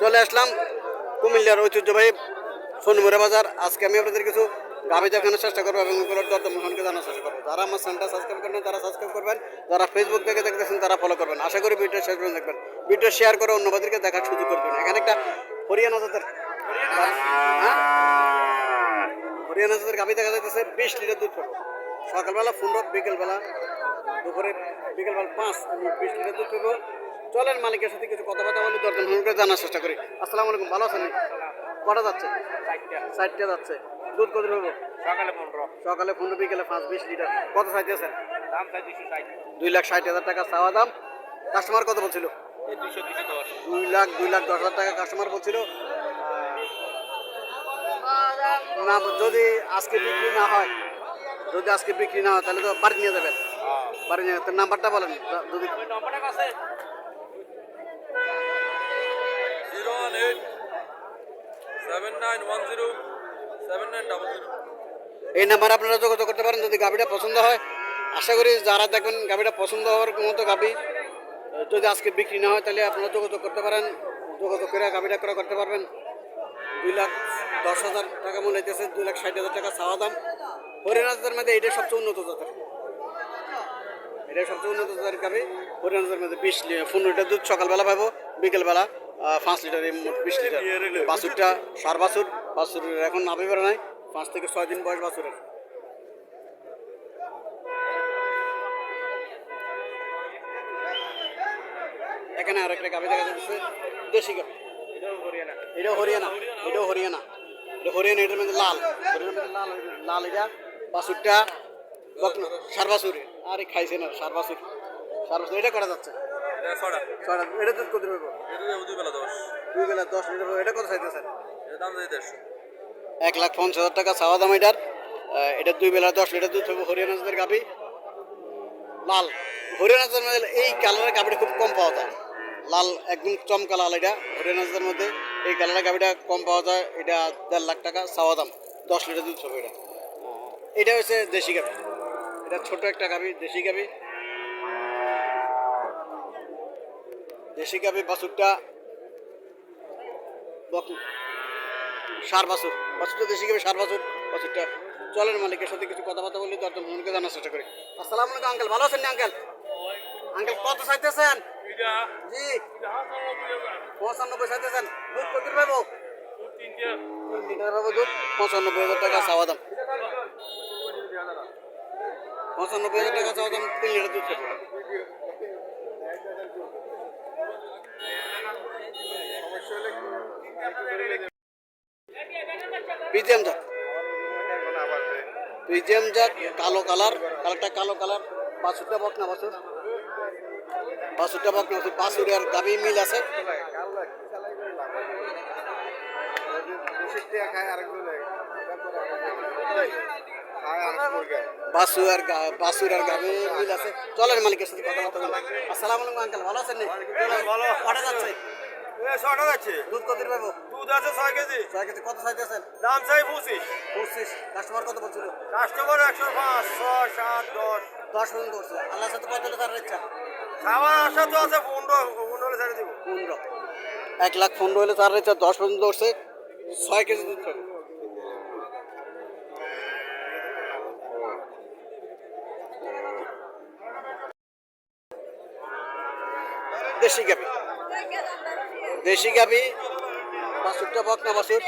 চলে আসলাম কুমিল্লার ঐতিহ্যবাহী সোনমুরা বাজার। আজকে আমি আপনাদের কিছু গাভি দেখানোর চেষ্টা করব এবং দরদমকে জানার চেষ্টা করব। যারা আমার চ্যানেলটা সাবস্ক্রাইব করবেন তারা সাবস্ক্রাইব করবেন। যারা ফেসবুক থেকে দেখতেছেন, তারা ফলো করবেন। আশা করি ভিডিও শেষ পর্যন্ত দেখবেন। ভিডিও শেয়ার করে অন্যবাদেরকে দেখার সুযোগ করবেন এখানে একটা হরিয়ানা জাতের হ্যাঁ? হরিয়ানা জাতের গাভি দেখা যাচ্ছে বিশ লিটার দুধ সকালবেলা পনেরো বিকেলবেলা, দুপুরে বিকেলবেলা পাঁচ আমি বিশ লিটার দুধ পাবো চলেন মালিকের সাথে কিছু কথাবার্তা বলে দরদাম ফোন করে জানার চেষ্টা করি। আসসালামু আলাইকুম ভালো আছেন? কটা যাচ্ছে? ষাটটা যাচ্ছে। দুধ কত পাবো সকালে পনেরো। সকালে পনেরো বিকেলে পাঁচ বিশ লিটার। কত দুশো ষাট। দুই লাখ ষাট হাজার টাকা চাওয়া দাম। কাস্টমার কত বলছিল? দুই লাখ দুই লাখ দশ হাজার টাকা কাস্টমার বলছিল। না যদি আজকে বিক্রি না হয় যদি আজকে বিক্রি না হয় তাহলে তো বাড়ি নিয়ে যাবেন। বাড়ি নিয়ে তার নাম্বারটা বলেন। যদি এই নাম্বারে আপনারা যোগাযোগ করতে পারেন যদি গাভিটা পছন্দ হয়। আশা করি যারা দেখবেন গাভিটা পছন্দ হওয়ার মতো গাভি, যদি আজকে বিক্রি না হয় তাহলে আপনারা যোগাযোগ করতে পারেন। যোগাযোগ করে গাভিটা ক্রয় করতে পারবেন। দুই লাখ দশ হাজার টাকা মনে হইতেছে, দুই লাখ ষাট হাজার টাকা চাওয়া দাম। হরিয়ানাদের মধ্যে এটাই সবচেয়ে উন্নত জাতের। এটা সবচেয়ে উন্নত জাতের গাভি। হরিয়ানাদের মধ্যে বিশ পনেরো লিটার দুধ সকালবেলা পাবো, বিকেলবেলা। পাঁচ লিটার মোট বিশ লিটার। বাছুরটা সার বাছুর, বাছুরের এখন নাভি বেড়া নাই, পাঁচ থেকে ছয় দিন বয়স বাছুরের। এখানে আর একটা গাভি দেখা যাচ্ছে, দেশি গাভি। এটাও হরিয়ানা এটাও হরিয়ানা, এটা হরিয়ানা, এটার মধ্যে লাল লাল লাল এটা। বাছুরটা সার বাছুর। আরে খাইছে না, সার বাছুর সার বাছুর, এটা করা যাচ্ছে ছটা এটা দুধ কত পাবো দুই বেলা দশ। দুই বেলা দশ লিটার এটা কত চাইতেছেন? এটা দাম দেয় দেড়শো। এক লাখ পঞ্চাশ হাজার টাকা চাওয়া দাম এটার। এটা দুই বেলা দশ লিটার দুধ পাবো হরিয়ানা জাতের গাভি। লাল। হরিয়ানা জাতের মধ্যে এই কালারের গাভিটা খুব কম পাওয়া যায়। লাল একদম চমকা লাল এটা হরিয়ানা জাতের মধ্যে। এই কালারের গাভিটা কম পাওয়া যায় এটা দেড় লাখ টাকা চাওয়া দাম। দশ লিটার দুধ পাবো এটা। এটা হচ্ছে দেশি গাভি। এটা ছোট একটা গাভি দেশি গাভি। দেশি গাভি বাছুরটা সার বাছুর। বাছুরটা দেশি গাভি সার বাছুর বাছুরটা চলেন মালিকের সাথে কিছু কথাবার্তা বলি দরদাম মনকে জানার চেষ্টা করি। আসসালামু আলাইকুম আঙ্কেল। ভালো আছেন আঙ্কেল? আঙ্কেল কত চাইতেছেন? জি। পঁচানব্বই চাইতেছেন। দুধ কত পাবো তিন লিটার পাবো দুধ পঁচানব্বই হাজার টাকা চাওয়া দাম। পঁচানব্বই হাজার টাকা চাওয়া দাম তিন লিটার দুধ পিজিএম জাত। পিজিএম জাত কালো কালার কালারটা কালো কালার বাছুরটা বকনা বাছুর বাছুরটা বাছুর বাছুর আর গাবি মিল আছে। আর বাসুর আর গাবি মিল আছে। চলেন মালিকের সাথে কথা বলতে আসসালামু আলাইকুম আঙ্কেল ভালো আছেন নি? ভালো। কটা যাচ্ছে দুধ কত পাবো দুধ আছে ছয় কেজি। ছয় কেজি কত চাইতেছেন দাম চাই পঁচিশ। পঁচিশ। কাস্টমার কত বলছিল? কাস্টমার একশো পাঁচ ছয় সাত দশ। দশ পর্যন্ত করছে আল্লাহর সাথে কত হলে তার ইচ্ছা? খাবার আশা তো আছে পনেরো পনেরো হলে ছেড়ে দিব। পনেরো। এক লাখ পনেরো হলে তার ইচ্ছা দশ পর্যন্ত উঠছে ছয় কেজি দুধ পাবে দেশি গাবি দেশি গাবি বাছুরটা বকনা বাছুর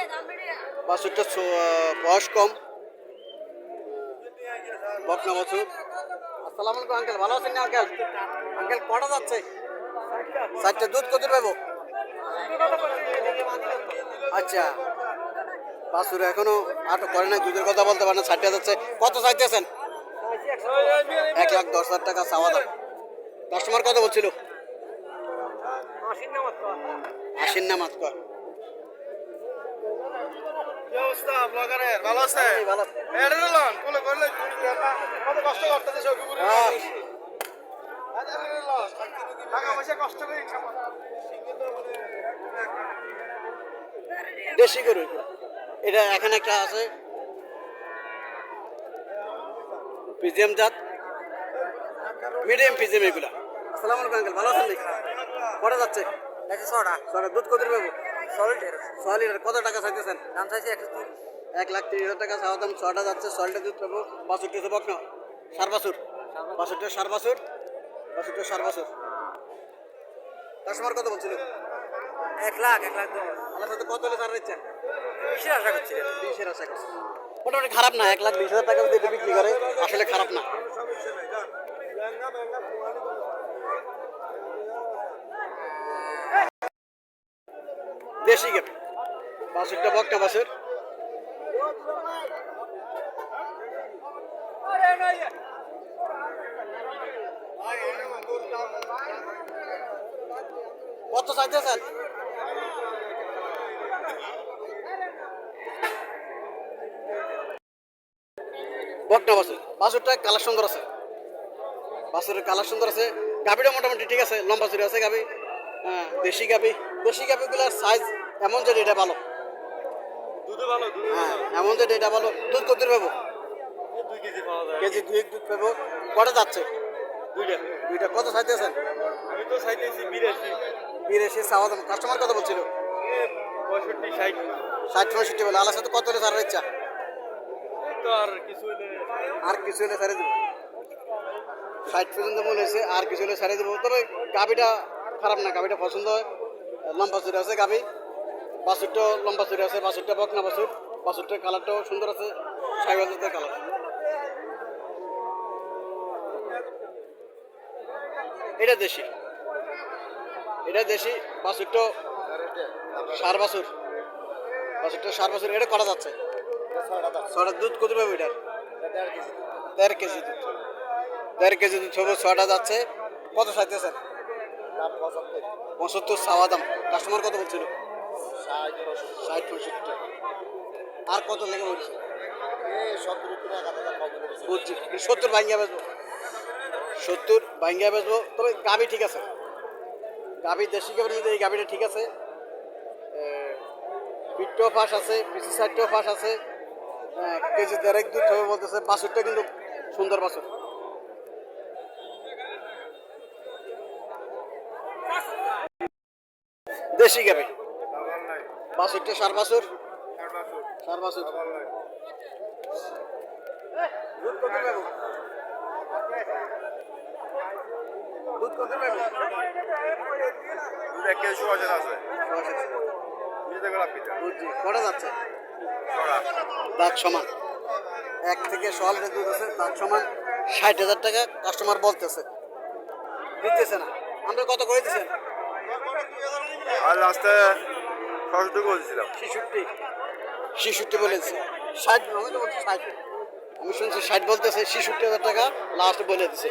বাছুরটা ছো- বয়স কম। বকনা বাছুর আসসালামু আলাইকুম, আঙ্কেল। ভালো আছেন না, আঙ্কেল? আঙ্কেল, কটা যাচ্ছে? চারটে। দুধ কত পাবো? আচ্ছা। বাছুর এখনও আটক করে নাই, দুধের কথা বলতে পারে না যাচ্ছে। কত চাইতেছেন? এক লাখ দশ হাজার টাকা চাওয়া দাম। কাস্টমার কত বলছিল? আশির না মাত কর ভালো আছে? ভালো এটা হ্যাঁ। টাকা পয়সা কষ্ট করে দেশি গরু এটা এখানে একটা আছে। পিজিএম জাত। মিডিয়াম পিজিএম এগুলা। আসসালামু আলাইকুম আঙ্কেল ভালো আছেন কটা যাচ্ছে? ছটা। ছটা। দুধ কত পাবো? সলিড কত টাকা চাইতেছেন? দাম চাইছে তিরিশ এক লাখ তিরিশ হাজার টাকা চাওয়া দাম। ছটা যাচ্ছে দুধ পাবো। বাছুরটি তো বকনা। সার বাছুরটা সার বাছুরটা সার কাস্টমার কত বলছিল? এক লাখ এক লাখ আমার সাথে কত হলে সার ইচ্ছা বিশের আশা করছিলেন বিশের আশা করছে। মোটামুটি খারাপ না এক লাখ বিশ হাজার টাকা যদি বিক্রি করে আসলে খারাপ না। দেশি গেট বাছুরটা বকটা বাছুর কত বকনা বাছুর বাছুরটা কালার সুন্দর আছে। বাছুরের কালার সুন্দর আছে। গাভিটা মোটামুটি ঠিক আছে, লম্বা চুরি আছে গাভি। হ্যাঁ দেশি গাভি দেশি গাভিগুলার সাইজ এমন যে এটা ভালো। দুধও ভালো হ্যাঁ এমন যে এটা ভালো। দুধ কত পাবো কেজি দুই দুধ পাবো কটা যাচ্ছে? দুইটা। দুইটা। কত চাইতেছেন? আমি তো চাইতেছি বিরাশি। বিরাশি চাওয়া দাম। কাস্টমার কত বলছিল? পঁয়ষট্টি ষাট। ষাট পঁয়ষট্টি বলে। আলাদা সাথে কত হলে সারার ইচ্ছা? তো আর কিছু হইলে আর কিছু হলে ছাড়ে দেবো। ষাট পর্যন্ত মনে হয়েছে আর কিছু হলে ছাড়ে দেবো। তবে গাভিটা খারাপ না, গাভিটা পছন্দ হয়। লম্বা চুরি আছে গাভি। বাছুরটাও লম্বা চুরি আছে, বাছুরটা বকনা বাছুর। বাছুরটার কালারটাও সুন্দর আছে সাইবাল জাতের কালার। এটা দেশি। এটা দেশি, বাছুরটা সার বাছুর। বাছুরটা সার বাছুর, এটা করা যাচ্ছে? ছটা দুধ কত পাবে এটার? দেড় কেজি দুধ। দেড় কেজি দুধ। ছটা যাচ্ছে। কত চাইতেছেন? পঁচাত্তর চাওয়া দাম। কাস্টমার কত বলছিল? ষাট পঁয়ষট্টি আর কত লেগে বলছে? সত্তর সত্তর তবে গাবি ঠিক আছে। গাবি দেশি গাবি যদি এই গাবিটা ঠিক আছে। পিঠটাও ফাঁস আছে পিসি সাইডটাও ফাঁস আছে। কেজি দেড়েক দুধ হবে বলতেছে। কিন্তু সুন্দর বাছুর। দেশি গাবি? বাছুরটা সার বাছুর সার বাছুর দুধ কত এক কেজি সুবাসের আছে। বুঝতে গেলাম বুঝছি। কটা যাচ্ছে? দাঁত সমান। এক থেকে সোয়া লিটার দুধ আছে দাঁত সমান ষাট হাজার টাকা। কাস্টমার বলতেছে। দিতেছে না। আমরা কত করে দিচ্ছেন? আর লাস্টে সরস্বতী বলছিলাম ছেষট্টি। ছেষট্টি বলেছে। ষাট, আমি তো বলছি ষাট। শুনছি ষাট বলতেছে, ছেষট্টি হাজার টাকা লাস্ট বলে দিছে।